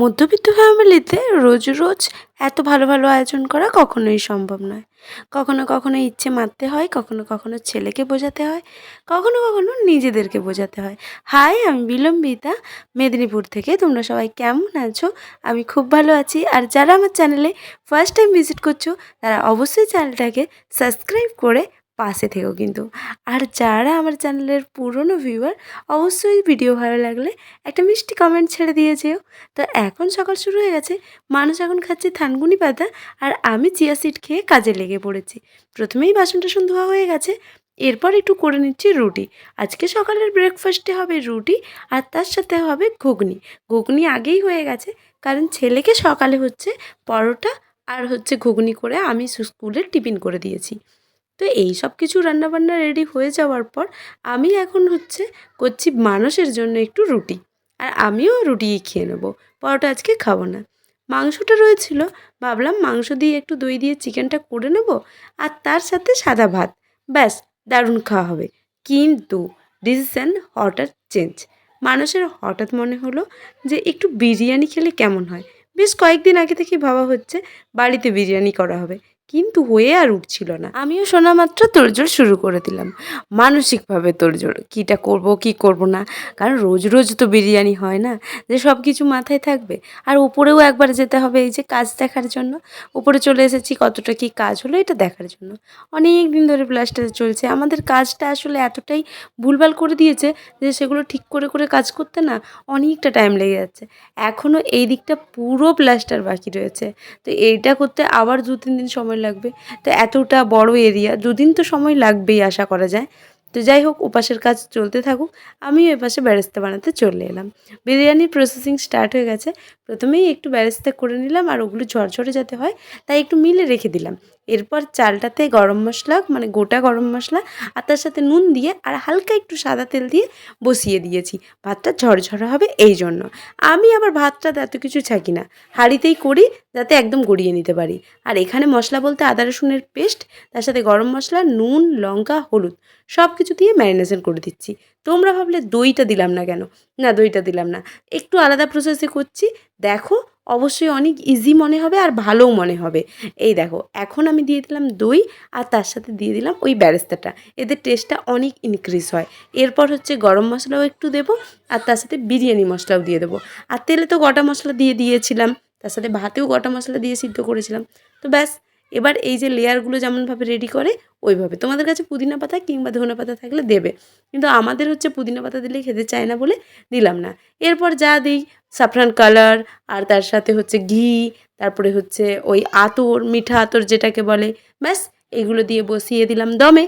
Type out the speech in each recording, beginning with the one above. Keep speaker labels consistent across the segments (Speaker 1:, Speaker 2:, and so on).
Speaker 1: মধ্যবিত্ত ফ্যামিলিতে রোজ রোজ এত ভালো ভালো আয়োজন করা কখনোই সম্ভব নয়। কখনো কখনো ইচ্ছে মারতে হয়, কখনো কখনো ছেলেকে বোঝাতে হয়, কখনো কখনো নিজেদেরকে বোঝাতে হয়। হাই আমি বিলম্বিতা, মেদিনীপুর থেকে। তোমরা সবাই কেমন আছো? আমি খুব ভালো আছি। আর যারা আমার চ্যানেলে ফার্স্ট টাইম ভিজিট করছ, তারা অবশ্যই চ্যানেলটাকে সাবস্ক্রাইব করে পাশে থেকো কিন্তু। আর যারা আমার চ্যানেলের পুরনো ভিউয়ার অবশ্যই ভিডিও ভালো লাগলে একটা মিষ্টি কমেন্ট ছেড়ে দিয়ে যেও। তো এখন সকাল শুরু হয়ে গেছে, মানুষ এখন খাচ্ছে থানগুনি পাতা আর আমি চিয়া সিড খেয়ে কাজে লেগে পড়েছি। প্রথমেই বাসন টাসন ধোয়া হয়ে গেছে, এরপর একটু করে নিচ্ছি রুটি। আজকে সকালের ব্রেকফাস্টে হবে রুটি আর তার সাথে হবে ঘুগনি। ঘুগনি আগেই হয়ে গেছে, কারণ ছেলেকে সকালে হচ্ছে পরোটা আর হচ্ছে ঘুগনি করে আমি স্কুলের টিফিন করে দিয়েছি। তো এই সব কিছু রান্নাবান্না রেডি হয়ে যাওয়ার পর আমি এখন হচ্ছে করছি মানুষের জন্য একটু রুটি। আর আমিও রুটিই খেয়ে নেব, পরোটা আজকে খাব না। মাংসটা রয়েছিল, ভাবলাম মাংস দিয়ে একটু দই দিয়ে চিকেনটা করে নেব, আর তার সাথে সাদা ভাত। ব্যাস, দারুণ খাওয়া হবে। কিন্তু ডিসিশন হঠাৎ চেঞ্জ মানুষের হঠাৎ মনে হলো যে একটু বিরিয়ানি খেলে কেমন হয়? বেশ কয়েকদিন আগে থেকে ভাবা হচ্ছে, বাড়িতে বিরিয়ানি করা হবে। কিন্তু হয়ে আর উঠছিল না। আমিও শোনা মাত্র তোড়জোড় শুরু করে দিলাম। মানসিকভাবে তোড়জোড়, কীটা করব, কি করব না? কারণ রোজ রোজ তো বিরিয়ানি হয় না, যে সব কিছু মাথায় থাকবে। আর উপরেও একবার যেতে হবে এই যে কাজ দেখার জন্য। উপরে চলে এসেছি, কতটা কি কাজ হলো এটা দেখার জন্য। অনেক দিন ধরে প্লাস্টার চলছে। আমাদের কাজটা আসলে এতটাই ভুলভাল করে দিয়েছে যে সেগুলো ঠিক করে করে কাজ করতে না অনেকটা টাইম লেগে যাচ্ছে। এখনও এই দিকটা পুরো প্লাস্টার বাকি রয়েছে। তো এইটা করতে আবার দু তিন দিন সময় লাগবে। তো এতটা বড় এরিয়া দুদিন তো সময় লাগবেই আশা করা যায়। তো যাই হোক, উপাসের কাজ চলতে থাকুক। আমিও এপাশে ব্যারেস্তা বানাতে চলে এলাম। বিরিয়ানির প্রসেসিং স্টার্ট হয়ে গেছে। প্রথমেই একটু ব্যারেস্তা করে নিলাম আর ওগুলো ঝরঝরে যাতে হয়, তাই একটু মিলে রেখে দিলাম। এরপর চালটাতে গরম মশলা মানে গোটা গরম মশলা আর তার সাথে নুন দিয়ে আর হালকা একটু সাদা তেল দিয়ে বসিয়ে দিয়েছি। ভাতটা ঝরঝরে হবে এই জন্য। আমি আবার ভাতটা এত কিছু ছাকি না। হাঁড়িতেই করি যাতে একদম গড়িয়ে নিতে পারি। আর এখানে মশলা বলতে আদা, রসুনের পেস্ট, তার সাথে গরম মশলা, নুন, লঙ্কা, হলুদ সব কিছু দিয়ে ম্যারিনেশন করে দিচ্ছি। তোমরা ভাবলে দইটা দিলাম না কেন? না, দইটা দিলাম না। একটু আলাদা প্রসেসে করছি। দেখো অবশ্যই অনেক ইজি মনে হবে আর ভালোও মনে হবে। এই দেখো, এখন আমি দিয়ে দিলাম দই আর তার সাথে দিয়ে দিলাম ওই ব্যারেস্তাটা। এদের টেস্টটা অনেক ইনক্রিজ হয়। এরপর হচ্ছে গরম মশলাও একটু দেবো আর তার সাথে বিরিয়ানি মশলাও দিয়ে দেবো। আর তেলে তো গোটা মশলা দিয়ে দিয়েছিলাম, তার সাথে ভাতেও গোটা মশলা দিয়ে সিদ্ধ করেছিলাম। তো ব্যাস এবার এই যে লেয়ারগুলো যেমনভাবে রেডি করে, ওইভাবে। তোমাদের কাছে পুদিনা পাতা কিংবা ধনে পাতা থাকলে দেবে। কিন্তু আমাদের হচ্ছে পুদিনা পাতা দিলে খেতে চায় না বলে দিলাম না। এরপর যা দিই সাফরান কালার আর তার সাথে হচ্ছে ঘি, তারপরে হচ্ছে ওই আতর, মিঠা আতর যেটাকে বলে, ব্যাস, এগুলো দিয়ে বসিয়ে দিলাম দমে।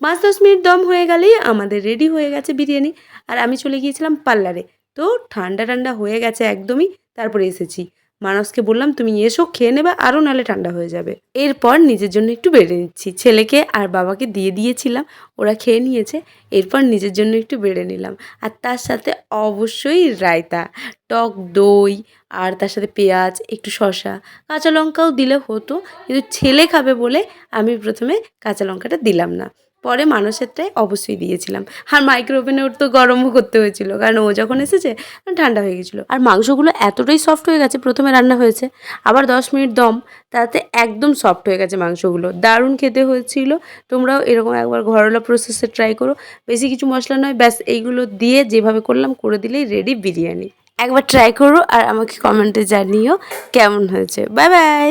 Speaker 1: পাঁচ দশ মিনিট দম হয়ে গেলেই আমাদের রেডি হয়ে গেছে বিরিয়ানি। আর আমি চলে গিয়েছিলাম পার্লারে। তো ঠান্ডা ঠান্ডা হয়ে গেছে একদমই, তারপরে এসেছি। মানসকে বললাম, তুমি এসো, খেয়ে নেবে আরও নালে ঠান্ডা হয়ে যাবে। এরপর নিজের জন্য একটু বেড়ে নিচ্ছি। ছেলেকে আর বাবাকে দিয়ে দিয়েছিলাম, ওরা খেয়ে নিয়েছে, এরপর নিজের জন্য একটু বেড়ে নিলাম। আর তার সাথে অবশ্যই রায়তা, টক দই, আর তার সাথে পেঁয়াজ, একটু শসা। কাঁচা লঙ্কাও দিলে হতো, কিন্তু ছেলে খাবে বলে আমি প্রথমে কাঁচা লঙ্কাটা দিলাম না। পরে মানুষেরটাই অবশ্যই দিয়েছিলাম। আর মাইক্রো ওভেনে ওর তো গরমও করতে হয়েছিল, কারণ ও যখন এসেছে, ঠান্ডা হয়ে গেছিল। আর মাংসগুলো এতটাই সফট হয়ে গেছে, প্রথমে রান্না হয়েছে, আবার দশ মিনিট দম, তাতে একদম সফট হয়ে গেছে মাংসগুলো। দারুণ খেতে হয়েছিল, তোমরাও এরকম একবার ঘরোয়া প্রসেসে ট্রাই করো। বেশি কিছু মশলা নয়, ব্যাস এইগুলো দিয়ে যেভাবে করলাম, করে দিলেই রেডি বিরিয়ানি। একবার ট্রাই করো, আর আমাকে কমেন্টে জানিও কেমন হয়েছে। Bye bye